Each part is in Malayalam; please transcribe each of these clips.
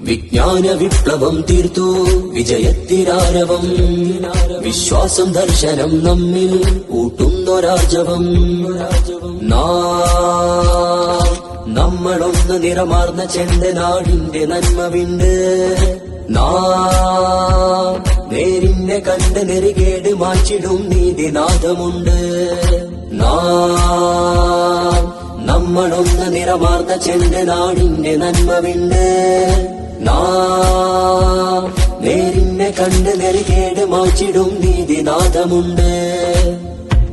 വിജ്ഞാന വിപ്ലവം തീർത്തു. വിജയത്തിരാരവം. വിശ്വാസം ദർശനം നമ്മിൽ ഊട്ടുന്നൊരാജവം. നമ്മളൊന്ന് നിറമാർന്ന ചെണ്ട നാടിന്റെ നന്മവിണ്ട്. നേരിന്നെ കണ്ട് നെറികേട് മാറ്റിടും നീതിനാഥമുണ്ട് നമ്മളൊന്ന് നിറമാർന്ന ചെണ്ട നാടിന്റെ നന്മവിണ്ട്. നാം നേരിന്നെ കണ്ട് നെറികേട് മാറ്റിടും നീതിനാഥമുണ്ട്.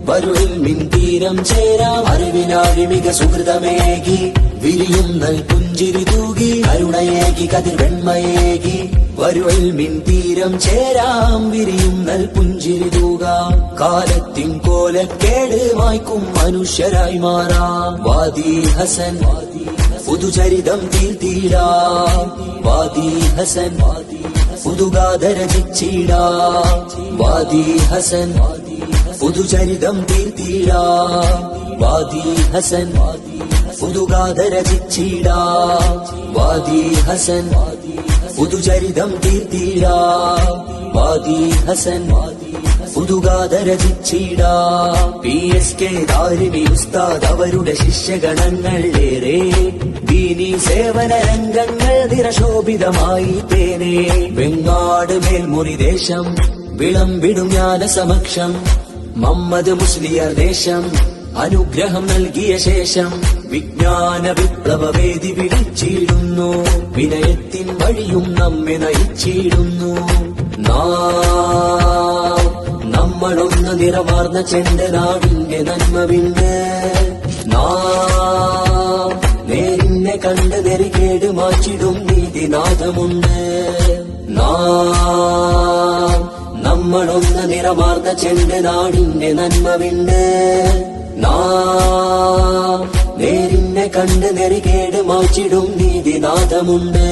വരുളിൽ മിന്തീരം ചേരാം അറിവിനാഴിമിക സുഹൃതമേകി. വിരിയുന്ന പുഞ്ചിരി തൂകി കരുണയേകി കതിർ വെണ്മയേകി. വരുളിൽ മിന്തീരം ചേരാം വിരിയുന്ന പുഞ്ചിരി തൂകാം. കാലത്തിൻ കോലക്കേട് മായ്ക്കും മനുഷ്യരായി മാറാം. വാദി ഹസൻ പുതുചരിതം തീർത്തിടാം. വാദി ഹസൻ പുതുഗാഥ രചിച്ചിടാം വാദി ഹസൻ പുതുചരിതം തീർത്തിടാം. വാദി ഹസൻ പുതുഗാഥ രചിച്ചിടാം വാദി ഹസൻ പുതുചരിതം തീർത്തിടാം. വാദി ഹസൻ ഉസ്താദ് അവരുടെ ശിഷ്യഗണങ്ങൾ ദീനി സേവന രംഗങ്ങൾ നിരശോഭിതമായി തേനെ. വെങ്ങാട് മേൽമുറി ദേശം വിളംവിടും ജ്ഞാന സമക്ഷം മമ്മദ് മുസ്ലിയർ ദേശം അനുഗ്രഹം നൽകിയ ശേഷം വിജ്ഞാന വിപ്ലവ വേദി വിളിച്ചിടുന്നു. വിനയത്തിൻ വഴിയും നമ്മെ നയിച്ചിടുന്നു. നിറമാർന്ന ചെണ്ട നാടിന്റെ നന്മവിണ്ട് നാം നേരിന്നെ കണ്ട് നെറികേട് മാറ്റിടും നീതിനാഥമുണ്ട് നമ്മളൊന്ന് നിറമാർന്ന ചെണ്ടനാടിന്റെ നാടിന്റെ നന്മവിണ്ട് നാം നേരിന്നെ കണ്ട് നെറികേട് മാറ്റിടും നീതിനാഥമുണ്ട്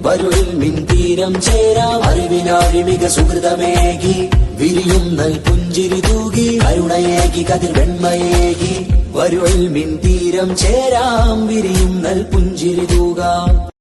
വരുളിൽ മിന്തീരം ചേരാം. അറിവിനാഴിമിക സുഹൃതമേകി. വിരിയുന്നൽ പുഞ്ചിരി തൂകി. കരുണയേകി കതിർ വെണ്മയേകി. വരുളിൽ മിന്തീരം ചേരാം. വിരിയുന്നൽ പുഞ്ചിരി തൂകാം.